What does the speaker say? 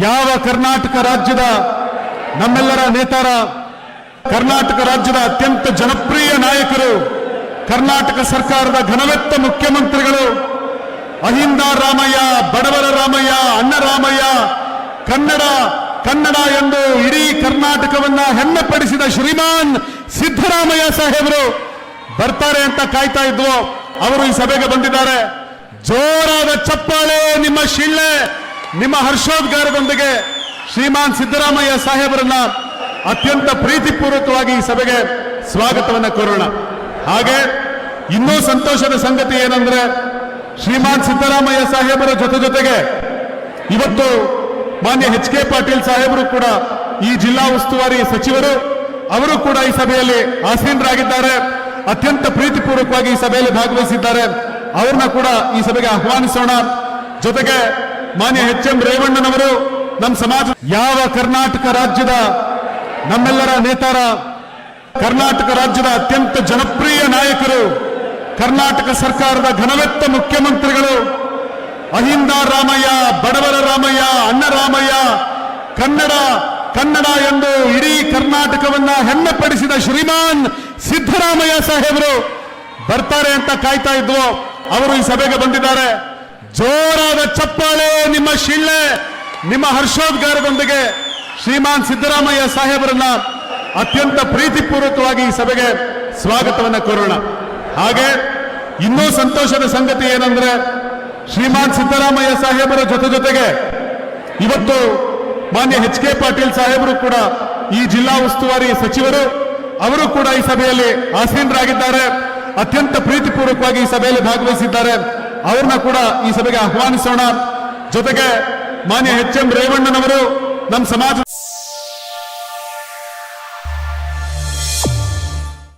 ಯಾವ ಕರ್ನಾಟಕ ರಾಜ್ಯದ ನಮ್ಮೆಲ್ಲರ ನೇತಾರ, ಕರ್ನಾಟಕ ರಾಜ್ಯದ ಅತ್ಯಂತ ಜನಪ್ರಿಯ ನಾಯಕರು, ಕರ್ನಾಟಕ ಸರ್ಕಾರದ ಘನವೆತ್ತ ಮುಖ್ಯಮಂತ್ರಿಗಳು, ಅಹಿಂದ ರಾಮಯ್ಯ, ಬಡವರ ರಾಮಯ್ಯ, ಅಣ್ಣ ರಾಮಯ್ಯ, ಕನ್ನಡ ಕನ್ನಡ ಎಂದು ಇಡೀ ಕರ್ನಾಟಕವನ್ನ ಹೆಮ್ಮೆಪಡಿಸಿದ ಶ್ರೀಮಾನ್ ಸಿದ್ದರಾಮಯ್ಯ ಸಾಹೇಬರು ಬರ್ತಾರೆ ಅಂತ ಕಾಯ್ತಾ ಇದ್ವು, ಅವರು ಈ ಸಭೆಗೆ ಬಂದಿದ್ದಾರೆ. ಜೋರಾದ ಚಪ್ಪಾಳೆ, ನಿಮ್ಮ ಶಿಳ್ಳೆ. ನಿಮ್ಮ ಹರ್ಷೋದ್ಗಾರದೊಂದಿಗೆ ಶ್ರೀಮಾನ್ ಸಿದ್ದರಾಮಯ್ಯ ಸಾಹೇಬರನ್ನ ಅತ್ಯಂತ ಪ್ರೀತಿಪೂರ್ವಕವಾಗಿ ಈ ಸಭೆಗೆ ಸ್ವಾಗತವನ್ನ ಕೋರೋಣ. ಹಾಗೆ ಇನ್ನೂ ಸಂತೋಷದ ಸಂಗತಿ ಏನಂದ್ರೆ ಶ್ರೀಮಾನ್ ಸಿದ್ದರಾಮಯ್ಯ ಸಾಹೇಬರ ಜೊತೆ ಜೊತೆಗೆ ಇವತ್ತು ಮಾನ್ಯ ಎಚ್ ಕೆ ಪಾಟೀಲ್ ಸಾಹೇಬರು ಕೂಡ ಈ ಜಿಲ್ಲಾ ಉಸ್ತುವಾರಿ ಸಚಿವರು ಅವರು ಕೂಡ ಈ ಸಭೆಯಲ್ಲಿ ಆಸೀನರಾಗಿದ್ದಾರೆ. ಅತ್ಯಂತ ಪ್ರೀತಿಪೂರ್ವಕವಾಗಿ ಈ ಸಭೆಯಲ್ಲಿ ಭಾಗವಹಿಸಿದ್ದಾರೆ. ಅವ್ರನ್ನ ಕೂಡ ಈ ಸಭೆಗೆ ಆಹ್ವಾನಿಸೋಣ. ಜೊತೆಗೆ ಮಾನ್ಯ ಎಚ್ ಎಂ ರೇವಣ್ಣನವರು ನಮ್ಮ ಸಮಾಜ ಯಾವ ಕರ್ನಾಟಕ ರಾಜ್ಯದ ನಮ್ಮೆಲ್ಲರ ನೇತಾರ, ಕರ್ನಾಟಕ ರಾಜ್ಯದ ಅತ್ಯಂತ ಜನಪ್ರಿಯ ನಾಯಕರು, ಕರ್ನಾಟಕ ಸರ್ಕಾರದ ಘನವೆತ್ತ ಮುಖ್ಯಮಂತ್ರಿಗಳು, ಅಹಿಂದ ರಾಮಯ್ಯ, ಬಡವರ ರಾಮಯ್ಯ, ಅಣ್ಣ ರಾಮಯ್ಯ, ಕನ್ನಡ ಕನ್ನಡ ಎಂದು ಇಡೀ ಕರ್ನಾಟಕವನ್ನ ಹೆಮ್ಮೆಪಡಿಸಿದ ಶ್ರೀಮಾನ್ ಸಿದ್ದರಾಮಯ್ಯ ಸಾಹೇಬರು ಬರ್ತಾರೆ ಅಂತ ಕಾಯ್ತಾ ಇದ್ವು, ಅವರು ಈ ಸಭೆಗೆ ಬಂದಿದ್ದಾರೆ. ಜೋರಾದ ಚಪ್ಪಾಳೆ ನಿಮ್ಮ ಶಿಳ್ಳೆ, ನಿಮ್ಮ ಹರ್ಷೋದ್ಗಾರದೊಂದಿಗೆ ಶ್ರೀಮಾನ್ ಸಿದ್ದರಾಮಯ್ಯ ಸಾಹೇಬರನ್ನ ಅತ್ಯಂತ ಪ್ರೀತಿಪೂರ್ವಕವಾಗಿ ಈ ಸಭೆಗೆ ಸ್ವಾಗತವನ್ನ ಕೋರೋಣ. ಹಾಗೆ ಇನ್ನೂ ಸಂತೋಷದ ಸಂಗತಿ ಏನಂದ್ರೆ ಶ್ರೀಮಾನ್ ಸಿದ್ದರಾಮಯ್ಯ ಸಾಹೇಬರ ಜೊತೆ ಜೊತೆಗೆ ಇವತ್ತು ಮಾನ್ಯ ಎಚ್ ಕೆ ಪಾಟೀಲ್ ಸಾಹೇಬರು ಕೂಡ ಈ ಜಿಲ್ಲಾ ಉಸ್ತುವಾರಿ ಸಚಿವರು, ಅವರು ಕೂಡ ಈ ಸಭೆಯಲ್ಲಿ ಆಸೀನರಾಗಿದ್ದಾರೆ, ಅತ್ಯಂತ ಪ್ರೀತಿಪೂರ್ವಕವಾಗಿ ಈ ಸಭೆಯಲ್ಲಿ ಭಾಗವಹಿಸಿದ್ದಾರೆ. ಅವ್ರನ್ನ ಕೂಡ ಈ ಸಭೆಗೆ ಆಹ್ವಾನಿಸೋಣ. ಜೊತೆಗೆ ಮಾನ್ಯ ಎಚ್ ಎಂ ರೇವಣ್ಣನವರು ನಮ್ಮ ಸಮಾಜ